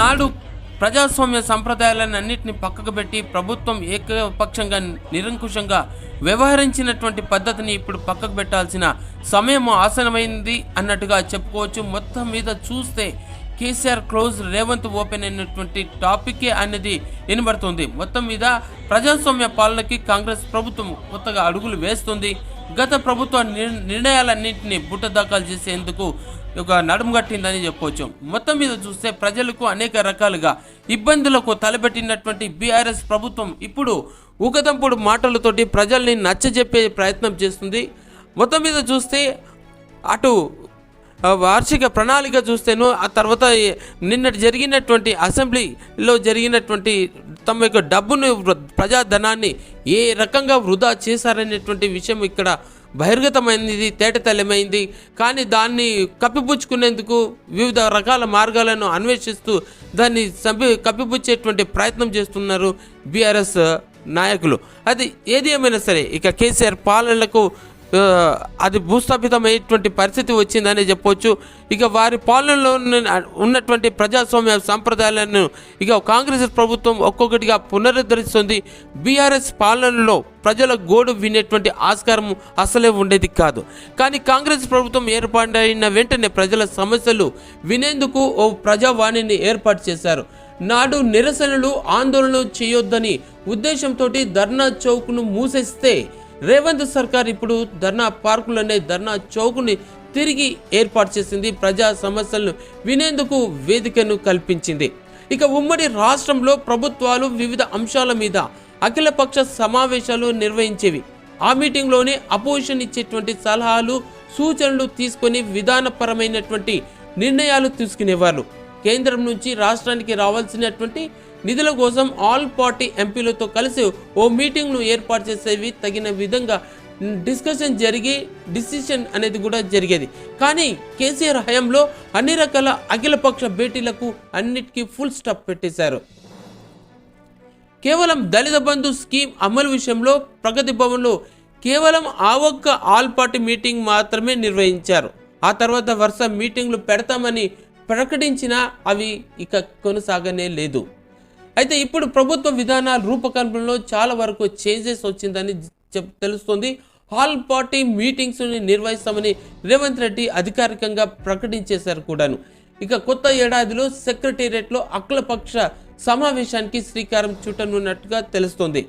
నాడు ప్రజాస్వామ్య సంప్రదాయాలను అన్నింటినీ పక్కకు పెట్టి ప్రభుత్వం ఏకపక్షంగా నిరంకుశంగా వ్యవహరించినటువంటి పద్ధతిని ఇప్పుడు పక్కకు పెట్టాల్సిన సమయం ఆసనమైంది అన్నట్టుగా చెప్పుకోవచ్చు. మొత్తం మీద చూస్తే కేసీఆర్ క్లోజ్ రేవంత్ ఓపెన్ అయినటువంటి టాపికే అనేది వినబడుతుంది. మొత్తం మీద ప్రజాస్వామ్య పాలనకి కాంగ్రెస్ ప్రభుత్వం కొత్తగా అడుగులు వేస్తుంది. గత ప్రభుత్వ నిర్ణయాలన్నింటినీ బుట్ట దాఖలు చేసేందుకు ఒక నడుము కట్టిందని చెప్పవచ్చు మొత్తం మీద చూస్తే ప్రజలకు అనేక రకాలుగా ఇబ్బందులకు తలపెట్టినటువంటి బీఆర్ఎస్ ప్రభుత్వం ఇప్పుడు ఊకదంపుడు మాటలతోటి ప్రజల్ని నచ్చజెప్పే ప్రయత్నం చేస్తుంది. మొత్తం మీద చూస్తే అటు వార్షిక ప్రణాళిక చూస్తేను ఆ తర్వాత నిన్నటి జరిగినటువంటి అసెంబ్లీలో జరిగినటువంటి తమ యొక్క డబ్బును ప్రజాధనాన్ని ఏ రకంగా వృధా చేశారనేటువంటి విషయం ఇక్కడ బహిర్గతమైనది తేటతెల్లమైంది. కానీ దాన్ని కప్పిపుచ్చుకునేందుకు వివిధ రకాల మార్గాలను అన్వేషిస్తూ దాన్ని చంపి కప్పిపుచ్చేటువంటి ప్రయత్నం చేస్తున్నారు బీఆర్ఎస్ నాయకులు. అది ఏది ఏమైనా సరే ఇక కేసీఆర్ పాలనలకు అది భూస్థాపితమైనటువంటి పరిస్థితి వచ్చిందని చెప్పవచ్చు ఇక వారి పాలనలో ఉన్నటువంటి ప్రజాస్వామ్య సంప్రదాయాలను ఇక కాంగ్రెస్ ప్రభుత్వం ఒక్కొక్కటిగా పునరుద్ధరిస్తుంది. బీఆర్ఎస్ పాలనలో ప్రజల గోడు వినేటువంటి ఆస్కారం అసలే ఉండేది కాదు. కానీ కాంగ్రెస్ ప్రభుత్వం ఏర్పాటైన వెంటనే ప్రజల సమస్యలు వినేందుకు ఓ ప్రజావాణిని ఏర్పాటు చేశారు. నాడు నిరసనలు ఆందోళనలు చేయొద్దని ఉద్దేశంతో ధర్నా చౌక్ను మూసేస్తే రేవంత్ సర్కార్ ఇప్పుడు ధర్నా పార్కులనే ధర్నా చౌక్ని తిరిగి ఏర్పాటు చేసింది. ప్రజా సమస్యలను వినేందుకు వేదికను కల్పించింది. ఇక ఉమ్మడి రాష్ట్రంలో ప్రభుత్వాలు వివిధ అంశాల మీద అఖిలపక్ష సమావేశాలు నిర్వహించేవి. ఆ మీటింగ్లోనే అపోజిషన్ ఇచ్చేటువంటి సలహాలు సూచనలు తీసుకొని విధానపరమైనటువంటి నిర్ణయాలు తీసుకునేవారు. కేంద్రం నుంచి రాష్ట్రానికి రావాల్సినటువంటి నిధుల కోసం ఆల్ పార్టీ ఎంపీలతో కలిసి ఓ మీటింగ్ను ఏర్పాటు చేసేవి తగిన విధంగా డిస్కషన్ జరిగి డిసిషన్ అనేది కూడా జరిగేది. కానీ కేసీఆర్ హయాంలో అన్ని రకాల అఖిలపక్ష భేటీలకు అన్నిటికీ ఫుల్ స్టాప్ పెట్టేశారు. కేవలం దళిత బంధు స్కీమ్ అమలు విషయంలో ప్రగతి భవన్లో కేవలం ఆ ఒక్క ఆల్ పార్టీ మీటింగ్ మాత్రమే నిర్వహించారు. ఆ తర్వాత వరుస మీటింగ్లు పెడతామని ప్రకటించినా అవి ఇక కొనసాగనే లేదు. అయితే ఇప్పుడు ప్రభుత్వ విధానాల రూపకల్పనలో చాలా వరకు చేంజెస్ వచ్చిందని చెప్ తెలుస్తుంది. హాల్ పార్టీ మీటింగ్స్ నిర్వహిస్తామని రేవంత్ రెడ్డి అధికారికంగా ప్రకటించేశారు కూడాను. ఇక కొత్త ఏడాదిలో సెక్రటేరియట్లో అఖిలపక్ష సమావేశానికి శ్రీకారం చుట్టనున్నట్టుగా తెలుస్తోంది.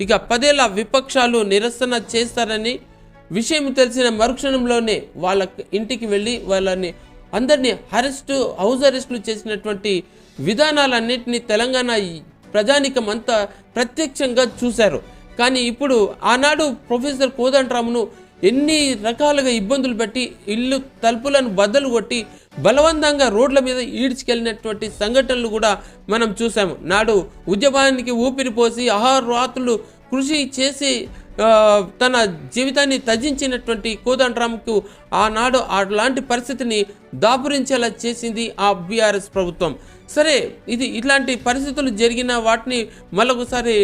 ఇక పదేళ్ళ విపక్షాలు నిరసన చేస్తారని విషయం తెలిసిన మరుక్షణంలోనే వాళ్ళ ఇంటికి వెళ్ళి వాళ్ళని అందరినీ అరెస్టు హౌస్ అరెస్టులు చేసినటువంటి విధానాలన్నింటినీ తెలంగాణ ప్రజానికం అంతా ప్రత్యక్షంగా చూశారు. కానీ ఇప్పుడు ఆనాడు ప్రొఫెసర్ కోదండరామును ఎన్ని రకాలుగా ఇబ్బందులు పెట్టి ఇల్లు తలుపులను బద్దలు కొట్టి బలవంతంగా రోడ్ల మీద ఈడ్చుకెళ్ళినటువంటి సంఘటనలు కూడా మనం చూసాము నాడు ఉద్యమానికి ఊపిరి పోసి రాత్రులు కృషి చేసి తన జీవితాన్ని త్యజించినటువంటి కోదండరామ్కు ఆనాడు అలాంటి పరిస్థితిని దాపురించేలా చేసింది ఆ బీఆర్ఎస్ ప్రభుత్వం. సరే ఇది ఇట్లాంటి పరిస్థితులు జరిగిన వాటిని మరొకసారి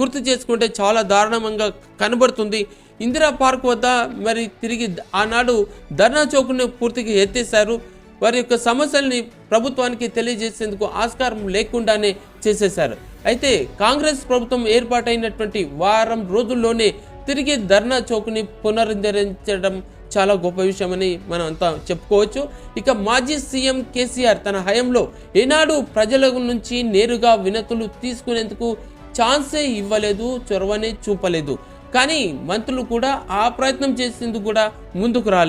గుర్తు చేసుకుంటే చాలా దారుణంగా కనబడుతుంది. ఇందిరా పార్క్ వద్ద మరి తిరిగి ఆనాడు ధర్నా చౌక్ను పూర్తిగా ఎత్తేశారు. వారి యొక్క సమస్యల్ని ప్రభుత్వానికి తెలియజేసేందుకు ఆస్కారం లేకుండానే చేసేశారు. అయితే కాంగ్రెస్ ప్రభుత్వం ఏర్పాటైనటువంటి వారం రోజుల్లోనే తిరిగి ధర్నా చౌక్ని పునరుద్ధరించడం చాలా గొప్ప విషయమని మనం అంతా చెప్పుకోవచ్చు. ఇక మాజీ సీఎం కేసీఆర్ తన హయంలో ఏనాడు ప్రజల నుంచి నేరుగా వినతులు తీసుకునేందుకు ఛాన్సే ఇవ్వలేదు చొరవనే చూపలేదు. కానీ మంత్రులు కూడా ఆ ప్రయత్నం చేసేందుకు కూడా ముందుకు రాలేదు